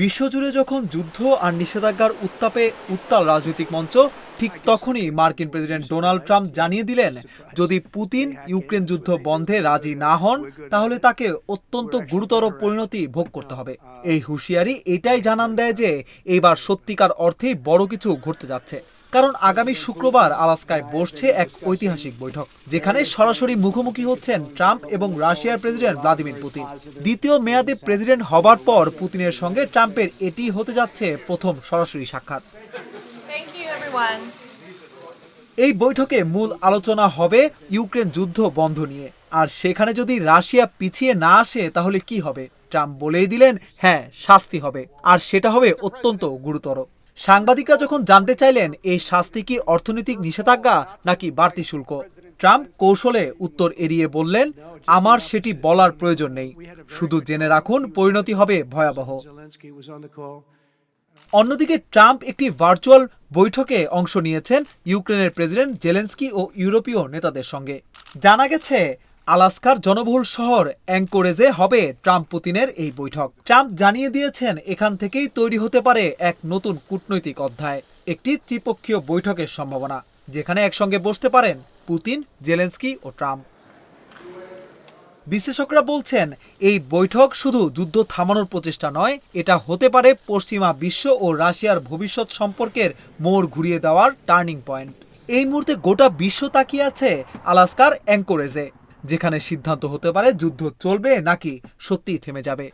বিশ্বজুড়ে যখন যুদ্ধ আর নিষেধাজ্ঞার উত্তাপে উত্তাল রাজনৈতিক মঞ্চ, ঠিক তখনই মার্কিন প্রেসিডেন্ট ডোনাল্ড ট্রাম্প জানিয়ে দিলেন, যদি পুতিন ইউক্রেন যুদ্ধ বন্ধে রাজি না হন, তাহলে তাকে অত্যন্ত গুরুতর পরিণতি ভোগ করতে হবে। এই হুঁশিয়ারি এটাই জানান দেয় যে, এবার সত্যিকার অর্থেই বড় কিছু ঘটতে যাচ্ছে। কারণ আগামী শুক্রবার আলাস্কায় বসছে এক ঐতিহাসিক বৈঠক যেখানে সরাসরি মুখোমুখি হচ্ছেন ট্রাম্প এবং রাশিয়ার প্রেসিডেন্ট ভ্লাদিমির পুতিন। দ্বিতীয় মেয়াদে প্রেসিডেন্ট হবার পর পুতিনের সঙ্গে ট্রাম্পের এটি হতে যাচ্ছে প্রথম সরাসরি সাক্ষাৎ. এই বৈঠকে মূল আলোচনা হবে ইউক্রেন যুদ্ধ বন্ধ নিয়ে। আর সেখানে যদি রাশিয়া পিছিয়ে না আসে তাহলে কি হবে? ট্রাম্প বলেই দিলেন হ্যাঁ শাস্তি হবে। আর সেটা হবে অত্যন্ত গুরুতর। সাংবাদিকরা যখন জানতে চাইলেন, এই শাস্তি কি অর্থনৈতিক নিষেধাজ্ঞা নাকি বাড়তি শুল্ক? ট্রাম্প কৌশলে উত্তর এড়িয়ে বললেন, আমার সেটি বলার প্রয়োজন নেই। শুধু জেনে রাখুন, পরিণতি হবে ভয়াবহ. অন্যদিকে, ট্রাম্প একটি ভার্চুয়াল বৈঠকে অংশ নিয়েছেন ইউক্রেনের প্রেসিডেন্ট জেলেন্সকি ও ইউরোপীয় নেতাদের সঙ্গে। জানা গেছে আলাস্কার জনবহুল শহর অ্যাঙ্কোরেজে হবে ট্রাম্প পুতিনের এই বৈঠক। ট্রাম্প জানিয়ে দিয়েছেন, এখান থেকেই তৈরি হতে পারে এক নতুন কূটনৈতিক অধ্যায়, একটি ত্রিপক্ষীয় বৈঠকের সম্ভাবনা, যেখানে একসঙ্গে বসতে পারেন পুতিন, জেলেন্সকি ও ট্রাম্প। বিশেষজ্ঞরা বলছেন, এই বৈঠক শুধু যুদ্ধ থামানোর প্রচেষ্টা নয়, এটা হতে পারে পশ্চিমা বিশ্ব ও রাশিয়ার ভবিষ্যৎ সম্পর্কের মোড় ঘুরিয়ে দেওয়ার টার্নিং পয়েন্ট। এই মুহূর্তে গোটা বিশ্ব তাকিয়ে আছে আলাস্কার অ্যাঙ্কোরেজে। যেখানে সিদ্ধান্ত হতে পারে যুদ্ধ চলবে নাকি সত্যিই থেমে যাবে।